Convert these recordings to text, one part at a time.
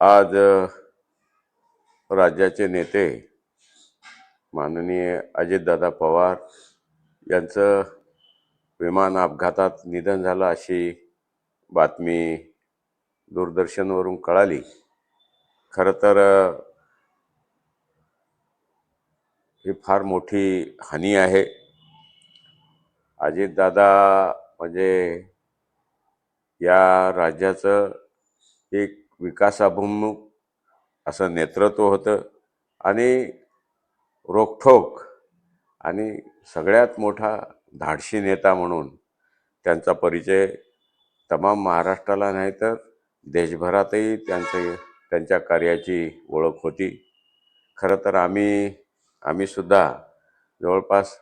आज राज्याचे नेते माननीय अजितदादा पवार यांचं विमान अपघातात निधन झालं अशी बातमी दूरदर्शनवरून कळाली. खरं तर ही फार मोठी हानी आहे. अजितदादा म्हणजे या राज्याचं एक विकासाभिमुख असं नेतृत्व होतं. आणि रोखठोक आणि सगळ्यात मोठा धाडशी नेता म्हणून त्यांचा परिचय तमाम महाराष्ट्राला नाही तर देशभरातही त्यांचे त्यांच्या कार्याची ओळख होती. खरं तर आम्ही आम्हीसुद्धा जवळपास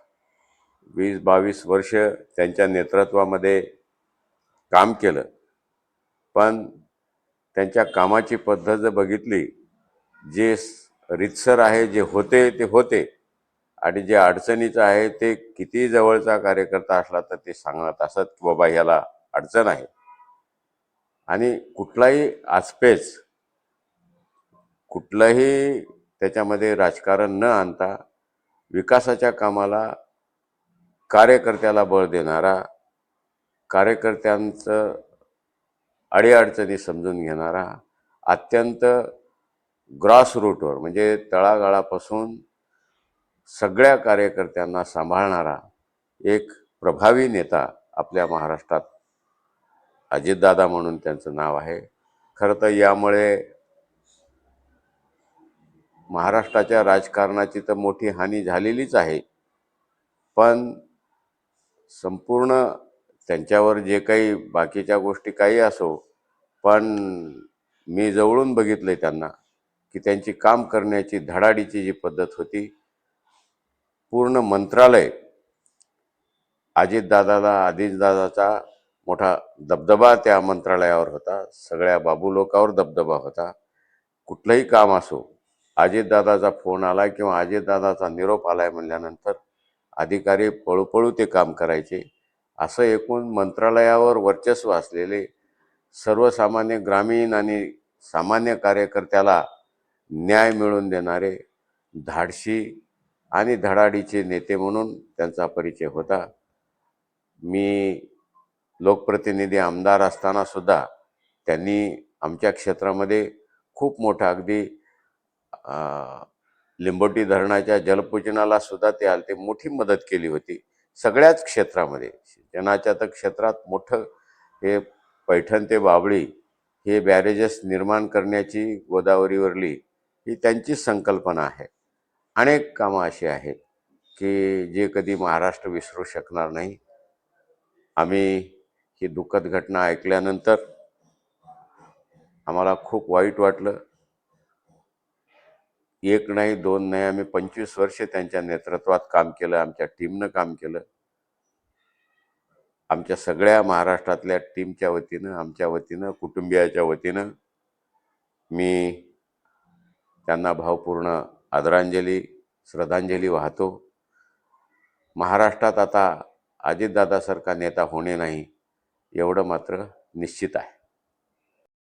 वीस बावीस वर्ष त्यांच्या नेतृत्वामध्ये काम केलं. पण त्यांच्या कामाची पद्धत जर बघितली जे रितसर रीतसर आहे जे होते ते होते. आणि जे अडचणीचं आहे ते किती जवळचा कार्यकर्ता असला तर ते सांगत असत की बाबा ह्याला अडचण आहे. आणि कुठलाही आसपेच कुठलंही त्याच्यामध्ये राजकारण न आणता विकासाच्या कामाला कार्यकर्त्याला बळ देणारा कार्यकर्त्यांचं अडीअडचणी समजून घेणारा अत्यंत ग्रॉस रूटवर म्हणजे तळागाळापासून सगळ्या कार्यकर्त्यांना सांभाळणारा एक प्रभावी नेता आपल्या महाराष्ट्रात अजितदादा म्हणून त्यांचं नाव आहे. खरं तर यामुळे महाराष्ट्राच्या राजकारणाची तर मोठी हानी झालेलीच आहे. पण संपूर्ण त्यांच्यावर जे काही बाकीच्या गोष्टी काही असो पण मी जवळून बघितलंय त्यांना की त्यांची काम करण्याची धडाडीची जी पद्धत होती पूर्ण मंत्रालय अजितदादाला अजितदादाचा मोठा दबदबा त्या मंत्रालयावर होता. सगळ्या बाबू लोकावर दबदबा होता. कुठलंही काम असो अजितदादाचा फोन आला किंवा अजितदादाचा निरोप आलाय म्हणल्यानंतर अधिकारी पळूपळू ते काम करायचे. असं एकूण मंत्रालयावर वर्चस्व असलेले सर्वसामान्य ग्रामीण आणि सामान्य कार्यकर्त्याला न्याय मिळवून देणारे धाडशी आणि धडाडीचे नेते म्हणून त्यांचा परिचय होता. मी लोकप्रतिनिधी आमदार असताना सुद्धा त्यांनी आमच्या क्षेत्रामध्ये खूप मोठा अगदी लिंबोटी धरणाच्या जलपूजनाला सुद्धा ते आले ते मोठी मदत केली होती सगळ्याच क्षेत्रामध्ये. सिंचनाच्या तर क्षेत्रात मोठं हे पैठण ते बाबळी हे बॅरेजेस निर्माण करण्याची गोदावरीवरली ही त्यांचीच संकल्पना आहे. अनेक कामं अशी आहेत की जे कधी महाराष्ट्र विसरू शकणार नाही. आम्ही ही दुःखद घटना ऐकल्यानंतर आम्हाला खूप वाईट वाटलं. एक नाही दोन नाही आम्ही पंचवीस वर्ष त्यांच्या नेतृत्वात काम केलं आमच्या टीमनं काम केलं. आमच्या सगळ्या महाराष्ट्रातल्या टीमच्या वतीनं आमच्या वतीनं कुटुंबियाच्या वतीनं मी त्यांना भावपूर्ण आदरांजली श्रद्धांजली वाहतो. महाराष्ट्रात आता अजितदादासारखा नेता होणे नाही एवढं मात्र निश्चित आहे.